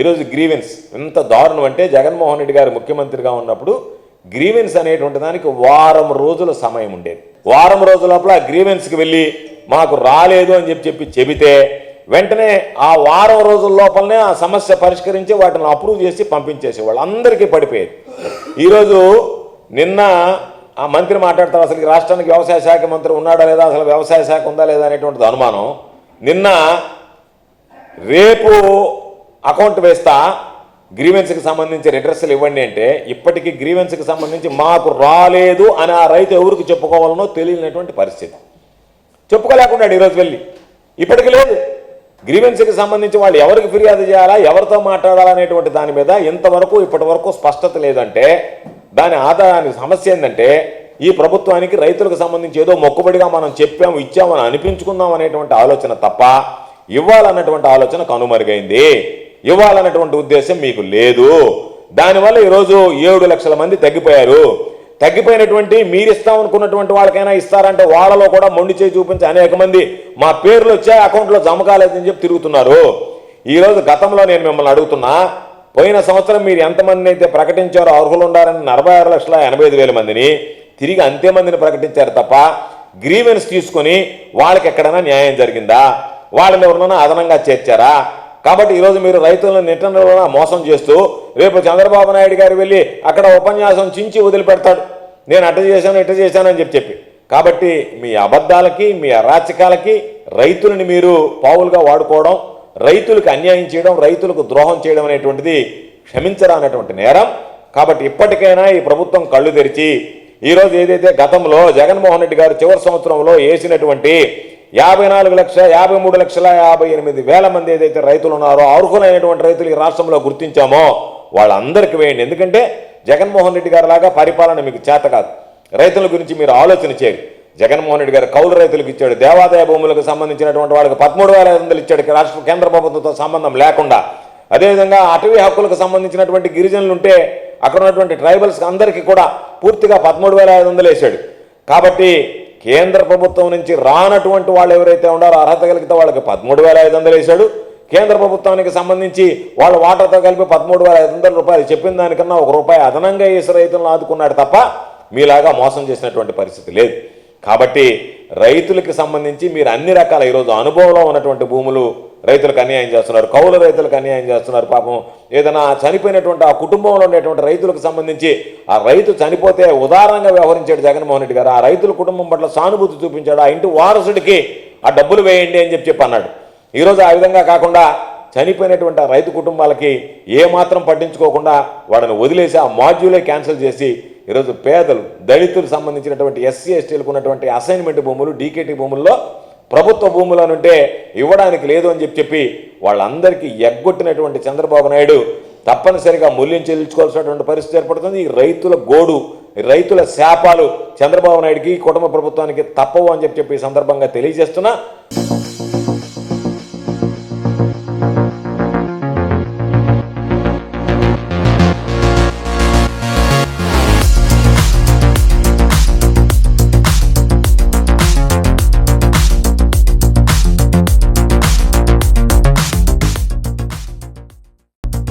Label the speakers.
Speaker 1: ఈరోజు గ్రీవెన్స్. ఎంత దారుణం అంటే జగన్మోహన్ రెడ్డి గారు ముఖ్యమంత్రిగా ఉన్నప్పుడు గ్రీవెన్స్ అనేటువంటి దానికి వారం రోజుల సమయం ఉండేది. వారం రోజుల లోపల ఆ గ్రీవెన్స్కి వెళ్ళి మాకు రాలేదు అని చెప్పి చెప్పి చెబితే వెంటనే ఆ వారం రోజుల లోపలనే ఆ సమస్య పరిష్కరించి వాటిని అప్రూవ్ చేసి పంపించేసేవాళ్ళు. అందరికీ పడిపోయేది. ఈరోజు నిన్న ఆ మంత్రి మాట్లాడతారు అసలు ఈ రాష్ట్రానికి వ్యవసాయ శాఖ మంత్రి ఉన్నాడా లేదా? అసలు వ్యవసాయ శాఖ ఉందా లేదా? అనేటువంటిది అనుమానం. నిన్న రేపు అకౌంట్ వేస్తా గ్రీవెన్స్కి సంబంధించి రిడ్రెస్లు ఇవ్వండి అంటే ఇప్పటికీ గ్రీవెన్స్కి సంబంధించి మాకు రాలేదు అని ఆ రైతు ఎవరికి చెప్పుకోవాలనో తెలియనటువంటి పరిస్థితి. చెప్పుకోలేకున్నాడు ఈరోజు వెళ్ళి. ఇప్పటికి లేదు. గ్రీవెన్స్కి సంబంధించి వాళ్ళు ఎవరికి ఫిర్యాదు చేయాలా ఎవరితో మాట్లాడాలనేటువంటి దాని మీద ఇంతవరకు ఇప్పటి వరకు స్పష్టత లేదంటే దాని ఆధారానికి సమస్య ఏంటంటే ఈ ప్రభుత్వానికి రైతులకు సంబంధించి ఏదో మొక్కుబడిగా మనం చెప్పాము ఇచ్చామని అనిపించుకుందాం అనేటువంటి ఆలోచన తప్ప ఇవ్వాలన్నటువంటి ఆలోచన కనుమరుగైంది. ఇవ్వాలన్నటువంటి ఉద్దేశం మీకు లేదు. దానివల్ల ఈరోజు ఏడు లక్షల మంది తగ్గిపోయారు. తగ్గిపోయినటువంటి మీరు ఇస్తాం అనుకున్నటువంటి వాళ్ళకైనా ఇస్తారంటే వాళ్ళలో కూడా మొండి చేయి చూపించి అనేక మంది మా పేర్లు వచ్చాయి అకౌంట్లో జమ కాలేదని చెప్పి తిరుగుతున్నారు. ఈరోజు గతంలో నేను మిమ్మల్ని అడుగుతున్నా పోయిన సంవత్సరం మీరు ఎంతమందిని అయితే ప్రకటించారో అర్హులు ఉండాలని నలభై ఆరు లక్షల ఎనభై ఐదు వేల మందిని తిరిగి అంతే మందిని ప్రకటించారు తప్ప గ్రీవెన్స్ తీసుకొని వాళ్ళకి ఎక్కడైనా న్యాయం జరిగిందా? వాళ్ళని ఎవరినైనా అదనంగా చేర్చారా? కాబట్టి ఈరోజు మీరు రైతులను నిట్టనలో మోసం చేస్తూ రేపు చంద్రబాబు నాయుడు గారు వెళ్ళి అక్కడ ఉపన్యాసం చించి వదిలిపెడతాడు. నేను అట్ట చేశాను ఇట్ట చేశాను అని చెప్పి చెప్పి. కాబట్టి మీ అబద్ధాలకి మీ అరాచకాలకి రైతులని మీరు పావులుగా వాడుకోవడం రైతులకు అన్యాయం చేయడం రైతులకు ద్రోహం చేయడం అనేటువంటిది క్షమించరానటువంటి నేరం. కాబట్టి ఇప్పటికైనా ఈ ప్రభుత్వం కళ్ళు తెరిచి ఈరోజు ఏదైతే గతంలో జగన్మోహన్ రెడ్డి గారు చివరి సంవత్సరంలో వేసినటువంటి యాభై నాలుగు లక్ష యాభై మూడు లక్షల యాభై ఎనిమిది వేల మంది ఏదైతే రైతులు ఉన్నారో అర్హులైనటువంటి రైతులు ఈ రాష్ట్రంలో గుర్తించామో వాళ్ళందరికీ వేయండి. ఎందుకంటే జగన్మోహన్ రెడ్డి గారి లాగా పరిపాలన మీకు చేత కాదు. రైతుల గురించి మీరు ఆలోచన చేయరు జగన్మోహన్ రెడ్డి గారు కౌలు రైతులకు ఇచ్చాడు దేవాదాయ భూములకు సంబంధించినటువంటి వాళ్ళకి పదమూడు వేల ఐదు వందలు ఇచ్చాడు రాష్ట్ర కేంద్ర ప్రభుత్వంతో సంబంధం లేకుండా. అదేవిధంగా అటవీ హక్కులకు సంబంధించినటువంటి గిరిజనులు ఉంటే అక్కడ ఉన్నటువంటి ట్రైబల్స్ అందరికీ కూడా పూర్తిగా పదమూడు వేల ఐదు వందలు వేశాడు కాబట్టి కేంద్ర ప్రభుత్వం నుంచి రానటువంటి వాళ్ళు ఎవరైతే ఉన్నారో అర్హత కలిగితే వాళ్ళకి పదమూడు వేల ఐదు వందలు వేశాడు. కేంద్ర ప్రభుత్వానికి సంబంధించి వాళ్ళ వాటాతో కలిపి పదమూడు వేల ఐదు వందల రూపాయలు చెప్పిన దానికన్నా ఒక రూపాయి అదనంగా వేసి రైతులను ఆదుకున్నాడు తప్ప మీలాగా మోసం చేసినటువంటి పరిస్థితి లేదు. కాబట్టి రైతులకి సంబంధించి మీరు అన్ని రకాల ఈరోజు అనుభవంలో ఉన్నటువంటి భూములు రైతులకు అన్యాయం చేస్తున్నారు కౌలు రైతులకు అన్యాయం చేస్తున్నారు పాపం. ఏదైనా చనిపోయినటువంటి ఆ కుటుంబంలో ఉండేటువంటి రైతులకు సంబంధించి ఆ రైతు చనిపోతే ఉదారంగా వ్యవహరించాడు జగన్మోహన్ రెడ్డి గారు. ఆ రైతుల కుటుంబం పట్ల సానుభూతి చూపించాడు. ఆ ఇంటి వారసుడికి ఆ డబ్బులు వేయండి అని చెప్పి చెప్పి అన్నాడు ఈరోజు ఆ విధంగా కాకుండా చనిపోయినటువంటి ఆ రైతు కుటుంబాలకి ఏమాత్రం పట్టించుకోకుండా వాళ్ళని వదిలేసి ఆ మాడ్యూలే క్యాన్సిల్ చేసి ఈరోజు పేదలు దళితులకు సంబంధించినటువంటి ఎస్సీ ఎస్టీలకు ఉన్నటువంటి అసైన్మెంట్ భూములు డీకేటీ భూముల్లో ప్రభుత్వ భూములను ఉంటే ఇవ్వడానికి లేదు అని చెప్పి చెప్పి వాళ్ళందరికీ ఎగ్గొట్టినటువంటి చంద్రబాబు నాయుడు తప్పనిసరిగా మూల్యం చెల్లించుకోవాల్సినటువంటి పరిస్థితి ఏర్పడుతుంది. ఈ రైతుల గోడు రైతుల శాపాలు చంద్రబాబు నాయుడికి కుటుంబ ప్రభుత్వానికి తప్పవు అని చెప్పి చెప్పి సందర్భంగా తెలియజేస్తున్నా.